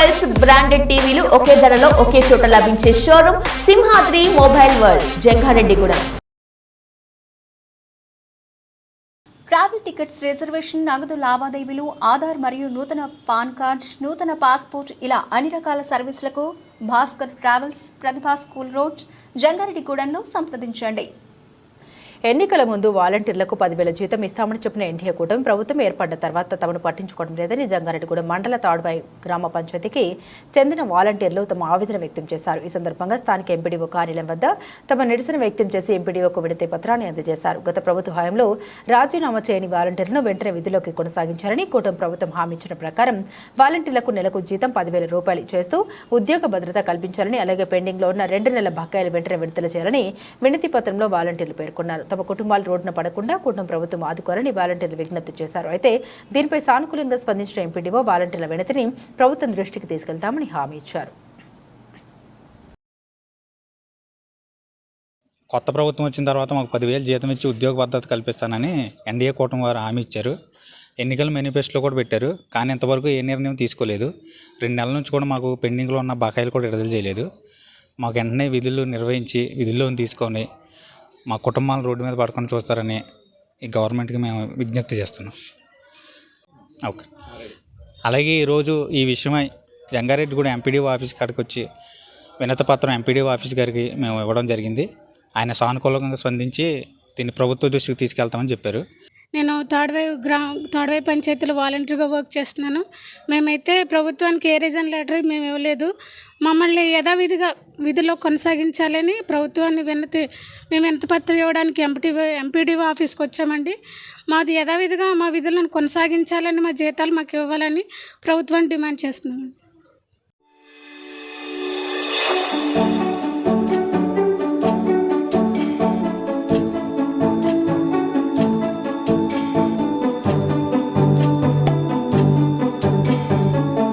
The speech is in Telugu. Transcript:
మొబైల్స్ బ్రాండెడ్ టీవీలు ఒకే ధరలో ఒకే చోట లభించే showroom Simhadri mobile world Jangareddygudem travel tickets reservation నగదు లావాదేవీలు ఆధార్ మరియు నూతన పాన్ కార్డ్ నూతన పాస్పోర్ట్ ఇలా అన్ని రకాల సర్వీసులకు Bhaskar travels Prathibha school road జంగారెడ్డిగూడెంలో సంప్రదించండి. ఎన్నికల ముందు వాలంటీర్లకు పదివేల జీతం ఇస్తామని చెప్పిన ఎన్డీఏ కూటమి ప్రభుత్వం ఏర్పడ్డ తర్వాత తమను పట్టించుకోవడం లేదని జంగారెడ్డిగూడెం మండల తాడువాయి గ్రామ పంచాయతీకి చెందిన వాలంటీర్లు తమ ఆవేదన వ్యక్తం చేశారు. ఈ సందర్భంగా స్థానిక ఎంపీడీఓ కార్యాలయం వద్ద తమ నిరసన వ్యక్తం చేసి ఎంపీడీఓకు వినతి పత్రాన్ని అందజేశారు. గత ప్రభుత్వ హయాంలో రాజీనామా చేయని వాలంటీర్లను వెంటనే విధుల్లోకి కొనసాగించారని కూటమి ప్రభుత్వం హామీ ఇచ్చిన ప్రకారం వాలంటీర్లకు నెలకు జీతం పదివేల రూపాయలు చేస్తూ ఉద్యోగ భద్రత కల్పించాలని అలాగే పెండింగ్లో ఉన్న రెండు నెలల బకాయిలు వెంటనే విడుదల చేయాలని వినతి పత్రంలో వాలంటీర్లు పేర్కొన్నారు. తమ కుటుంబాలు రోడ్డున పడకుండా కుటుంబ ప్రభుత్వం ఆదుకోవాలని వాలంటీర్లు విజ్ఞప్తి చేశారు. అయితే దీనిపై సానుకూలంగా స్పందించిన ఎంపీడీఓ వాలంటీర్ల వినతిని ప్రభుత్వం దృష్టికి తీసుకెళ్తామని హామీ ఇచ్చారు. కొత్త ప్రభుత్వం వచ్చిన తర్వాత మాకు పదివేలు జీతం ఇచ్చి ఉద్యోగ భద్రత కల్పిస్తానని ఎన్డీఏ కూటమి వారు హామీ ఇచ్చారు. ఎన్నికల మేనిఫెస్టోలో కూడా పెట్టారు కానీ ఇంతవరకు ఏ నిర్ణయం తీసుకోలేదు. రెండు నెలల నుంచి కూడా మాకు పెండింగ్లో ఉన్న బకాయిలు కూడా విడుదల చేయలేదు. మాకు వెంటనే విధులు నిర్వహించి విధుల్లో తీసుకొని మా కుటుంబాలను రోడ్డు మీద పడుకొని చూస్తారని ఈ గవర్నమెంట్కి మేము విజ్ఞప్తి చేస్తున్నాం. ఓకే. అలాగే ఈరోజు ఈ విషయమై జంగారెడ్డి కూడా ఎంపీడీఓ ఆఫీస్ కాడికి వచ్చి వినతపత్రం ఎంపీడీఓ ఆఫీస్ గారికి మేము ఇవ్వడం జరిగింది. ఆయన సానుకూలంగా స్పందించి దీన్ని ప్రభుత్వ దృష్టికి తీసుకెళ్తామని చెప్పారు. నేను తాడవైపు గ్రా తాడ్వై పంచాయతీలో వాలంటీర్గా వర్క్ చేస్తున్నాను. మేమైతే ప్రభుత్వానికి ఏ రీజన్ లెటర్ మేము ఇవ్వలేదు. మమ్మల్ని యథావిధిగా విధిలో కొనసాగించాలని ప్రభుత్వాన్ని వినతి మేము ఎంత పత్రం ఇవ్వడానికి ఎంపీ ఎంపీడీఓ ఆఫీస్కి వచ్చామండి. మాది యథావిధిగా మా విధులను కొనసాగించాలని మా జీతాలు మాకు ఇవ్వాలని ప్రభుత్వాన్ని డిమాండ్ చేస్తున్నామండి.